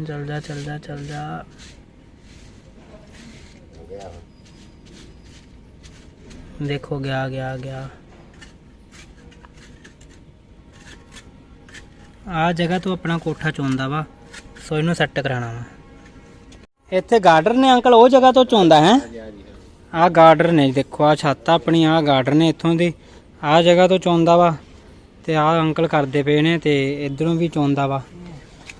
ਚਲ ਜਾ ਚਲ ਜਾ ਚਲ ਜਾ। ਹੋ ਦੇਖੋ ਗਿਆ ਗਿਆ ਗਿਆ। ਆ ਜਗ੍ਹਾ ਤੋਂ ਆਪਣਾ ਕੋਠਾ ਚੋਂਦਾ ਵਾ ਸੋ ਇਹਨੂੰ ਸੈੱਟ ਕਰਾਣਾ ਵਾ। ਇੱਥੇ ਗਾਰਡਨ ਨੇ ਅੰਕਲ ਉਹ ਜਗ੍ਹਾ ਤੋਂ ਚੋਂਦਾ ਹੈ? ਆ ਗਾਰਡਰ ਨੇ ਦੇਖੋ ਆ ਛੱਤ ਆਪਣੀ ਆ ਗਾਰਡਰ ਨੇ ਇੱਥੋਂ ਦੀ। ਆ ਜਗ੍ਹਾ ਤੋਂ ਚੋਂਦਾ ਵਾ ਤੇ ਆ ਅੰਕਲ ਕਰਦੇ ਪਏ ਨੇ ਤੇ ਇਧਰੋਂ ਵੀ ਚੋਂਦਾ ਵਾ।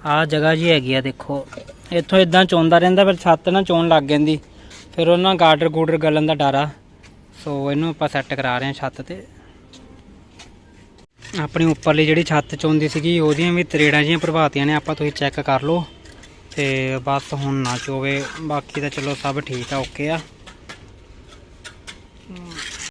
ਆ ਜਗ੍ਹਾ ਜੀ ਹੈਗੀ ਆ ਦੇਖੋ। ਇੱਥੋਂ ਇਦਾਂ ਚੋਂਦਾ ਰਹਿੰਦਾ ਫਿਰ ਛੱਤ ਨਾ ਚੋਣ ਲੱਗ ਜਾਂਦੀ। ਫਿਰ ਉਹਨਾਂ ਗਾਰਡਰ ਗੂਡਰ ਗਲਣ ਦਾ ਡਰ ਆ। ਸੋ ਇਹਨੂੰ ਆਪਾਂ ਸੈੱਟ ਕਰਾ ਰਹੇ ਹਾਂ ਛੱਤ ਤੇ। ਆਪਣੀ ਉੱਪਰਲੀ ਜਿਹੜੀ ਛੱਤ 'ਚ ਚੋਂਦੀ ਸੀਗੀ, ਉਹਦੀਆਂ ਵੀ ਤਰੇੜਾਂ ਜੀਆਂ ਪ੍ਰਭਾਤੀਆਂ ਨੇ, ਆਪਾਂ ਤੁਸੀਂ ਚੈੱਕ ਕਰ ਲਓ। ਤੇ ਬਸ ਹੁਣ ਨਾ ਚੋਵੇ, ਬਾਕੀ ਤਾਂ ਚਲੋ ਸਭ ਠੀਕ ਆ ਓਕੇ ਆ।